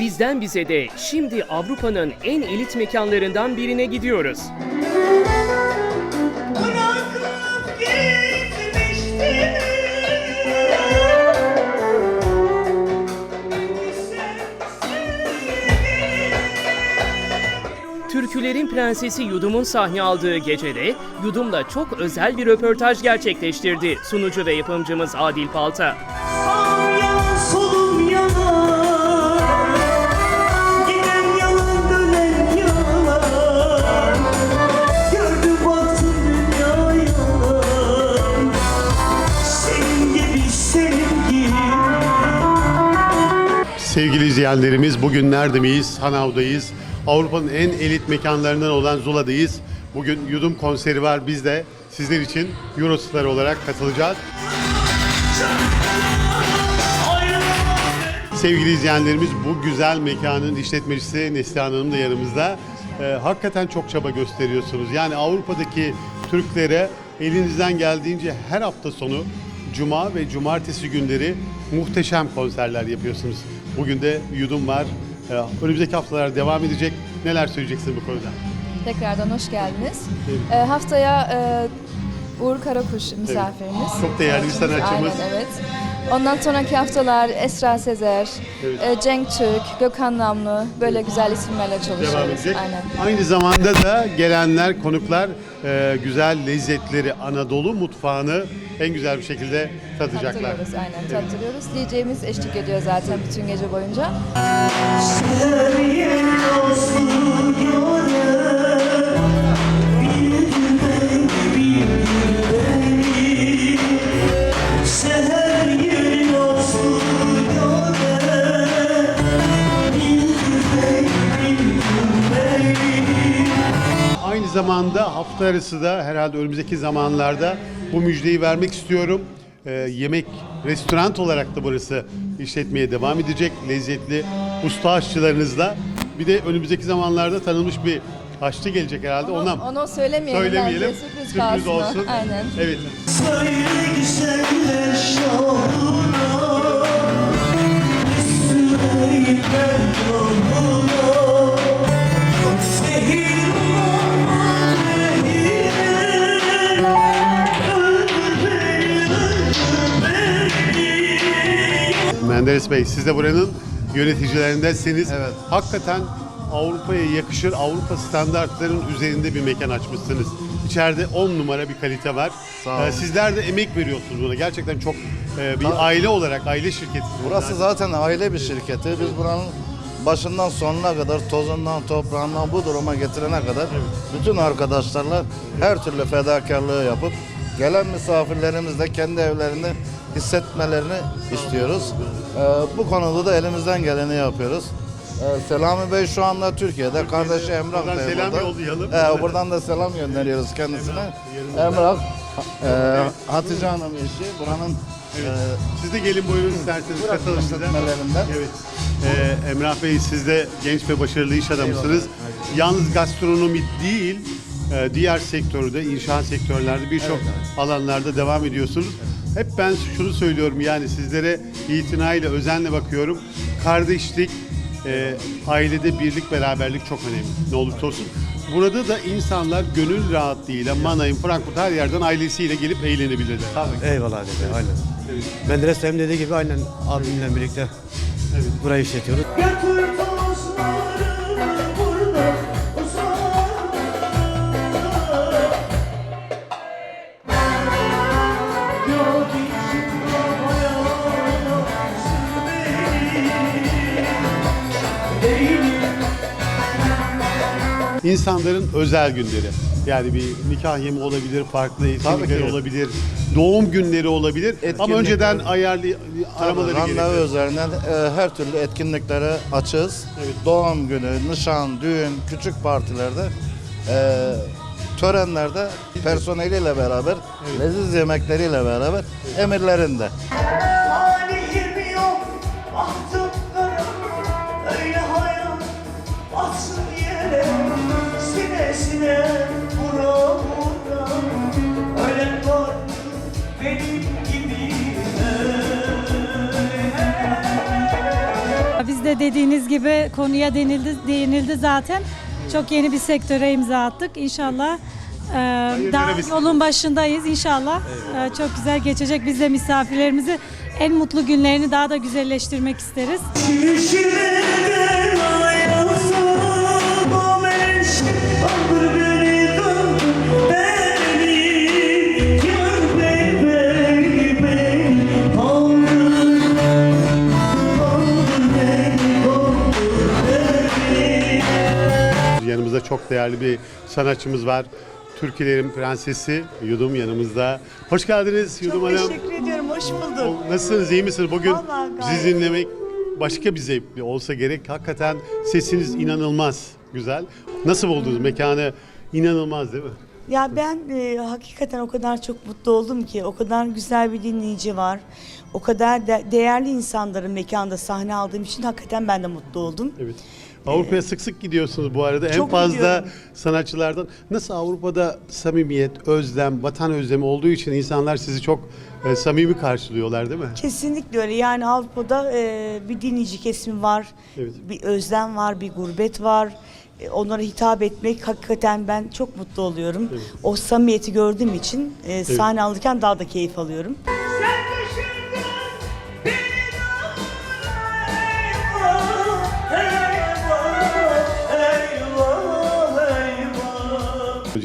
Bizden bize de şimdi Avrupa'nın en elit mekanlarından birine gidiyoruz. bırakıp gitmiştin Türkülerin prensesi Yudum'un sahne aldığı gecede Yudum'la çok özel bir röportaj gerçekleştirdi sunucu ve yapımcımız Adil Palta. Sevgili izleyenlerimiz bugün nerede miyiz? Hanav'dayız. Avrupa'nın en elit mekanlarından olan Zula'dayız. Bugün Yudum konseri var. Biz de sizler için Eurostar olarak katılacağız. Sevgili izleyenlerimiz bu güzel mekanın işletmecisi Neslihan Hanım da yanımızda. Ee, hakikaten çok çaba gösteriyorsunuz. Yani Avrupa'daki Türklere elinizden geldiğince her hafta sonu Cuma ve Cumartesi günleri muhteşem konserler yapıyorsunuz. Bugün de Yudum var. Ee, önümüzdeki haftalar devam edecek. Neler söyleyeceksin bu konuda? Tekrardan hoş geldiniz. Ee, haftaya e, Uğur Karakuş misafirimiz. Çok değerli bir sanatçımız. Aynen evet. Ondan sonraki haftalar Esra Sezer, Evet. e, Cenk Türk, Gökhan Namlı böyle güzel isimlerle çalışıyoruz. devam edecek. Aynen. Aynı zamanda da gelenler, konuklar e, güzel lezzetleri, Anadolu mutfağını en güzel bir şekilde tadacaklar. Tattırıyoruz aynen tattırıyoruz. DJ'miz eşlik ediyor zaten bütün gece boyunca. Aynı zamanda hafta arası da herhalde önümüzdeki zamanlarda bu müjdeyi vermek istiyorum. Ee, yemek, restoran olarak da burası işletmeye devam edecek. Lezzetli usta aşçılarınızla. Bir de önümüzdeki zamanlarda tanınmış bir aşçı gelecek herhalde. Onu, Ondan onu söylemeyelim, söylemeyelim. bence sürpriz, kalsın. o. olsun. Aynen. Evet. Menderes Bey siz de buranın yöneticilerindensiniz. Evet. Hakikaten Avrupa'ya yakışır, Avrupa standartlarının üzerinde bir mekan açmışsınız. İçeride 10 numara bir kalite var. Sağ olun. Ee, sizler de emek veriyorsunuz buna. Gerçekten çok e, bir aile olarak, aile şirketi. Burası zaten aile bir şirketi. Biz buranın başından sonuna kadar tozundan, toprağından bu duruma getirene kadar bütün arkadaşlarla her türlü fedakarlığı yapıp gelen misafirlerimiz de kendi evlerinde hissetmelerini istiyoruz. Ee, bu konuda da elimizden geleni yapıyoruz. Ee, Selami Bey şu anda Türkiye'de. Kardeşi Emrah Buradan Bey selam burada. yollayalım. Ee, buradan da selam gönderiyoruz kendisine. Emrah, e, Hatice Hanım eşi. Buranın Evet. e, Siz de gelin buyurun isterseniz bize. işletmelerinden. Evet. Ee, Emrah Bey siz de genç ve başarılı iş adamısınız. Yalnız gastronomi değil, e, diğer sektörde, inşaat sektörlerde birçok alanlarda devam ediyorsunuz. Hep ben şunu söylüyorum yani sizlere itinayla, özenle bakıyorum. Kardeşlik, e, ailede birlik, beraberlik çok önemli. Ne olursa olsun. Burada da insanlar gönül rahatlığıyla Mannheim, Frankfurt her yerden ailesiyle gelip eğlenebilirler. Eyvallah abi, aynen. Menderes Bey'in dediği gibi aynen abimle birlikte burayı işletiyoruz. Götür tozları burada İnsanların özel günleri. Yani bir nikah yemi olabilir, farklı etkinlikler ki. olabilir, doğum günleri olabilir. Ama önceden ayarlı aramaları Randevu gerekiyor. üzerinden e, her türlü etkinliklere açığız. Doğum günü, nişan, düğün, küçük partilerde, e, törenlerde personeliyle beraber, leziz yemekleriyle beraber emirlerinde. Ateşine vura vura Ölen var benim gibi Biz de dediğiniz gibi konuya denildi, değinildi zaten. Çok yeni bir sektöre imza attık. İnşallah ee, daha yolun başındayız inşallah. Ee, çok güzel geçecek. Biz de misafirlerimizi en mutlu günlerini daha da güzelleştirmek isteriz. Yanımızda çok değerli bir sanatçımız var. Türkiye'lerin prensesi Yudum yanımızda. Hoş geldiniz Yudum Hanım. Teşekkür ediyorum, hoş bulduk. Nasılsınız, iyi misiniz? Bugün Vallahi gayet sizi dinlemek başka bir zevkli olsa gerek. Hakikaten sesiniz inanılmaz güzel. Nasıl buldunuz mekanı? İnanılmaz değil mi? Ya ben e, hakikaten o kadar çok mutlu oldum ki, o kadar güzel bir dinleyici var. O kadar de- değerli insanların mekanda sahne aldığım için hakikaten ben de mutlu oldum. Evet. Avrupa'ya sık sık gidiyorsunuz bu arada. En fazla gidiyorum. sanatçılardan. Nasıl Avrupa'da samimiyet, özlem, vatan özlemi olduğu için insanlar sizi çok e, samimi karşılıyorlar değil mi? Kesinlikle öyle. Yani Avrupa'da e, bir dinleyici kesimi var, Evet. bir özlem var, bir gurbet var. E, onlara hitap etmek hakikaten ben çok mutlu oluyorum. O samimiyeti gördüğüm için e, sahne alırken daha da keyif alıyorum.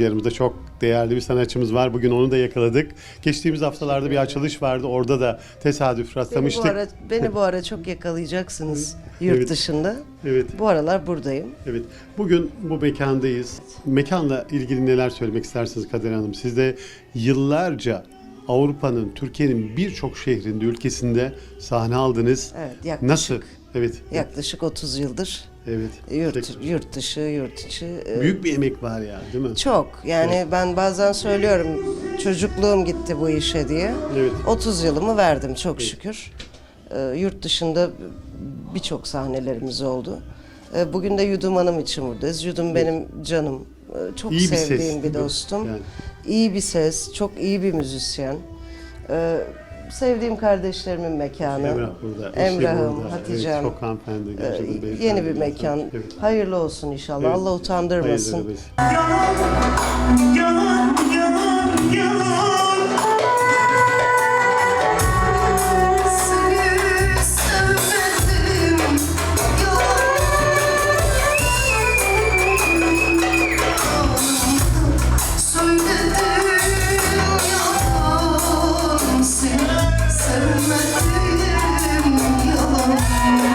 Yanımızda çok değerli bir sanatçımız var. Bugün onu da yakaladık. Geçtiğimiz haftalarda bir açılış vardı. Orada da tesadüf Beni bu, rastlamıştık. ara, beni bu ara çok yakalayacaksınız yurt Evet. dışında. Evet. Bu aralar buradayım. Evet. Bugün bu mekandayız. Mekanla ilgili neler söylemek istersiniz Kader Hanım? Siz de yıllarca Avrupa'nın, Türkiye'nin birçok şehrinde, ülkesinde sahne aldınız. Evet, yaklaşık. Nasıl? Evet. Yaklaşık 30 yıldır Evet. yurt, yurt dışı, yurt içi. e, Büyük bir emek var ya, değil mi? Çok. Yani ben bazen söylüyorum çocukluğum gitti bu işe diye. Evet. 30 yılımı verdim çok şükür. E, yurt dışında birçok sahnelerimiz oldu. E, bugün de Yudum Hanım için buradayız. Yudum benim canım. Çok İyi bir ses, sevdiğim bir değil mi? dostum. Yani. İyi bir ses, çok iyi bir müzisyen. Sevdiğim kardeşlerimin mekanı. Emrah burada. eşi Emrah'ım, burada. Hatice'm. Evet, çok hanımefendi. E, beyefendi yeni bir mekan. Evet. Hayırlı olsun inşallah. Evet. Allah utandırmasın. Yalan